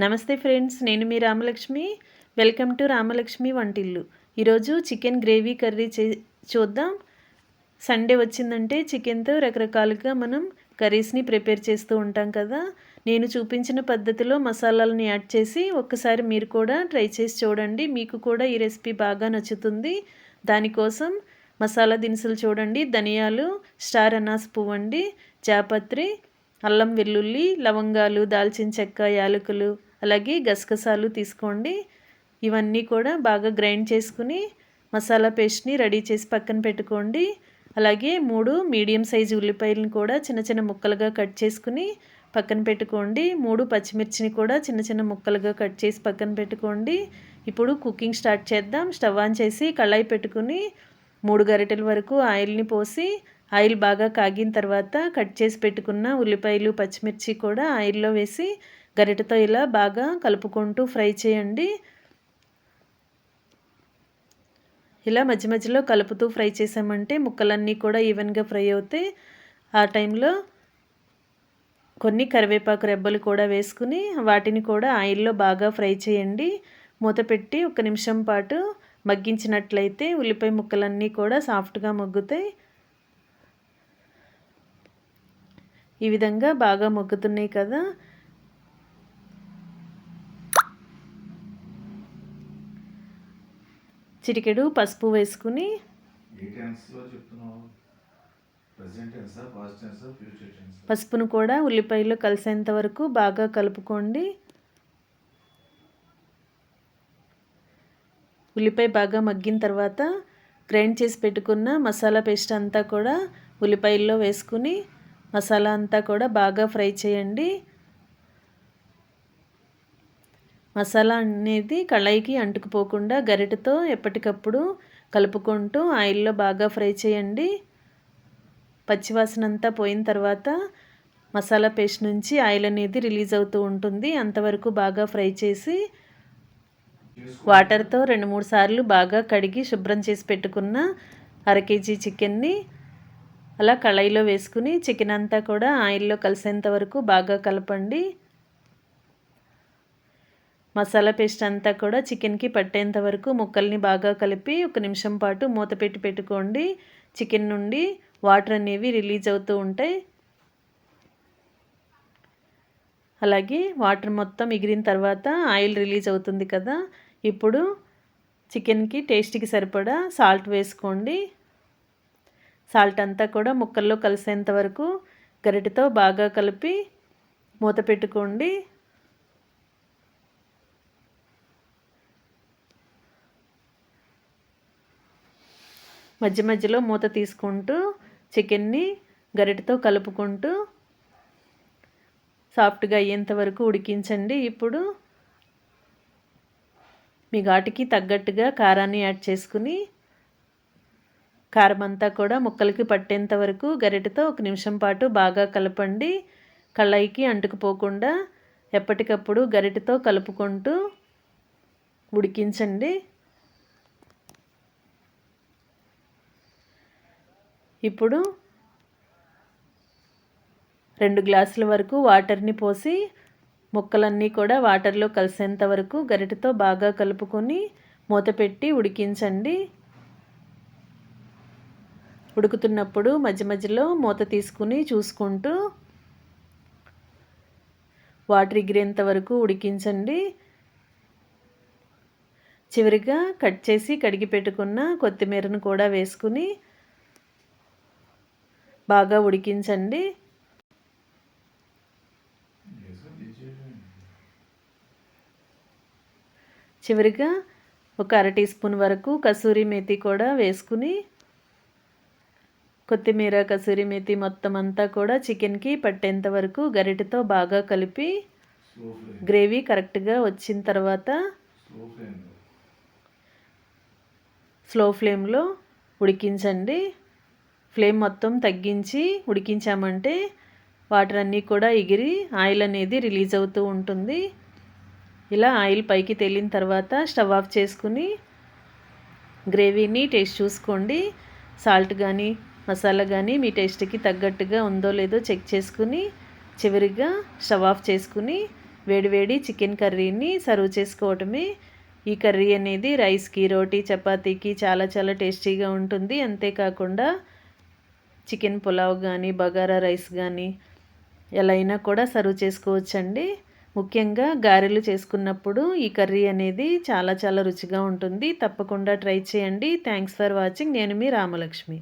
నమస్తే ఫ్రెండ్స్ నేను మీ రామలక్ష్మి. వెల్కమ్ టు రామలక్ష్మి వంటిల్లు. ఈరోజు చికెన్ గ్రేవీ కర్రీ చే చూద్దాం. సండే వచ్చిందంటే చికెన్తో రకరకాలుగా మనం కర్రీస్ని ప్రిపేర్ చేస్తూ ఉంటాం కదా. నేను చూపించిన పద్ధతిలో మసాలాలని యాడ్ చేసి ఒక్కసారి మీరు కూడా ట్రై చేసి చూడండి. మీకు కూడా ఈ రెసిపీ బాగా నచ్చుతుంది. దానికోసం మసాలా దినుసులు చూడండి. ధనియాలు స్టార్ అనాస్ పువ్వు అండి జాపత్రి అల్లం వెల్లుల్లి లవంగాలు దాల్చిన చెక్క యాలకులు అలాగే గసగసాలు తీసుకోండి. ఇవన్నీ కూడా బాగా గ్రైండ్ చేసుకుని మసాలా పేస్ట్ని రెడీ చేసి పక్కన పెట్టుకోండి. అలాగే మూడు మీడియం సైజు ఉల్లిపాయలను కూడా చిన్న చిన్న ముక్కలుగా కట్ చేసుకుని పక్కన పెట్టుకోండి. మూడు పచ్చిమిర్చిని కూడా చిన్న చిన్న ముక్కలుగా కట్ చేసి పక్కన పెట్టుకోండి. ఇప్పుడు కుకింగ్ స్టార్ట్ చేద్దాం. స్టవ్ ఆన్ చేసి కళాయి పెట్టుకుని మూడు గరిటెల వరకు ఆయిల్ని పోసి ఆయిల్ బాగా కాగిన తర్వాత కట్ చేసి పెట్టుకున్న ఉల్లిపాయలు పచ్చిమిర్చి కూడా ఆయిల్లో వేసి గరిటెతో ఇలా బాగా కలుపుకుంటూ ఫ్రై చేయండి. ఇలా మధ్య మధ్యలో కలుపుతూ ఫ్రై చేసామంటే ముక్కలన్నీ కూడా ఈవెన్గా ఫ్రై అవుతాయి. ఆ టైంలో కొన్ని కరివేపాకు రెబ్బలు కూడా వేసుకుని వాటిని కూడా ఆయిల్లో బాగా ఫ్రై చేయండి. మూత పెట్టి ఒక నిమిషం పాటు మగ్గించినట్లయితే ఉల్లిపాయ ముక్కలన్నీ కూడా సాఫ్ట్గా మగ్గుతాయి. ఈ విధంగా బాగా మొగ్గుతున్నాయి కదా. చిటికెడు పసుపు వేసుకుని. పసుపును కూడా ఉల్లిపాయలు కలిసేంత వరకు బాగా కలుపుకోండి. ఉల్లిపాయ బాగా మగ్గిన తర్వాత గ్రైండ్ చేసి పెట్టుకున్న మసాలా పేస్ట్ అంతా కూడా ఉల్లిపాయల్లో వేసుకుని మసాలా అంతా కూడా బాగా ఫ్రై చేయండి. మసాలా అనేది కళాయికి అంటుకుపోకుండా గరిటెతో ఎప్పటికప్పుడు కలుపుకుంటూ ఆయిల్లో బాగా ఫ్రై చేయండి. పచ్చివాసన అంతా పోయిన తర్వాత మసాలా పేస్ట్ నుంచి ఆయిల్ అనేది రిలీజ్ అవుతూ ఉంటుంది. అంతవరకు బాగా ఫ్రై చేసి వాటర్తో రెండు మూడు సార్లు బాగా కడిగి శుభ్రం చేసి పెట్టుకున్న అర కేజీ చికెన్ని అలా కళాయిలో వేసుకుని చికెన్ అంతా కూడా ఆయిల్లో కలిసేంత వరకు బాగా కలపండి. మసాలా పేస్ట్ అంతా కూడా చికెన్కి పట్టేంత వరకు ముక్కల్ని బాగా కలిపి ఒక నిమిషం పాటు మూత పెట్టి పెట్టుకోండి. చికెన్ నుండి వాటర్ అనేవి రిలీజ్ అవుతూ ఉంటాయి. అలాగే వాటర్ మొత్తం ఎగిరిన తర్వాత ఆయిల్ రిలీజ్ అవుతుంది కదా. ఇప్పుడు చికెన్కి టేస్ట్కి సరిపడా సాల్ట్ వేసుకోండి. సాల్ట్ అంతా కూడా ముక్కల్లో కలిసేంత వరకు గరిటెతో బాగా కలిపి మూత పెట్టుకోండి. మధ్య మధ్యలో మూత తీసుకుంటూ చికెన్ని గరిటతో కలుపుకుంటూ సాఫ్ట్గా అయ్యేంత వరకు ఉడికించండి. ఇప్పుడు మీ ఘాటుకి తగ్గట్టుగా కారాన్ని యాడ్ చేసుకుని కారం అంతా కూడా ముక్కలకి పట్టేంత వరకు గరిటతో ఒక నిమిషం పాటు బాగా కలపండి. కళ్ళాయికి అంటుకుపోకుండా ఎప్పటికప్పుడు గరిటతో కలుపుకుంటూ ఉడికించండి. ఇప్పుడు రెండు గ్లాసుల వరకు వాటర్ని పోసి ముక్కలన్నీ కూడా వాటర్లో కలిసేంత వరకు గరిటతో బాగా కలుపుకొని మూత పెట్టి ఉడికించండి. ఉడుకుతున్నప్పుడు మధ్య మధ్యలో మూత తీసుకుని చూసుకుంటూ వాటర్ ఎగిరేంత వరకు ఉడికించండి. చివరిగా కట్ చేసి కడిగి పెట్టుకున్న కొత్తిమీరను కూడా వేసుకుని బాగా ఉడికించండి. చివరిగా ఒక అర టీ స్పూన్ వరకు కసూరి మేతి కూడా వేసుకుని కొత్తిమీర కసూరి మేతి మొత్తం అంతా కూడా చికెన్కి పట్టేంత వరకు గరిటెతో బాగా కలిపి గ్రేవీ కరెక్ట్గా వచ్చిన తర్వాత స్లో ఫ్లేమ్లో ఉడికించండి. ఫ్లేమ్ మొత్తం తగ్గించి ఉడికించామంటే వాటర్ అన్నీ కూడా ఎగిరి ఆయిల్ అనేది రిలీజ్ అవుతూ ఉంటుంది. ఇలా ఆయిల్ పైకి తేలిన తర్వాత స్టవ్ ఆఫ్ చేసుకుని గ్రేవీని టేస్ట్ చూసుకోండి. సాల్ట్ కానీ మసాలా కానీ మీ టేస్ట్కి తగ్గట్టుగా ఉందో లేదో చెక్ చేసుకుని చివరిగా స్టవ్ ఆఫ్ చేసుకుని వేడివేడి చికెన్ కర్రీని సర్వ్ చేసుకోవటమే. ఈ కర్రీ అనేది రైస్కి రోటీ చపాతీకి చాలా చాలా టేస్టీగా ఉంటుంది. అంతేకాకుండా చికెన్ పులావ్ కానీ బగారా రైస్ కానీ ఎలా అయినా కూడా సర్వ్ చేసుకోవచ్చండి. ముఖ్యంగా గారెలు చేసుకున్నప్పుడు ఈ కర్రీ అనేది చాలా చాలా రుచిగా ఉంటుంది. తప్పకుండా ట్రై చేయండి. థ్యాంక్స్ ఫర్ వాచింగ్ నేను మీ రామలక్ష్మి.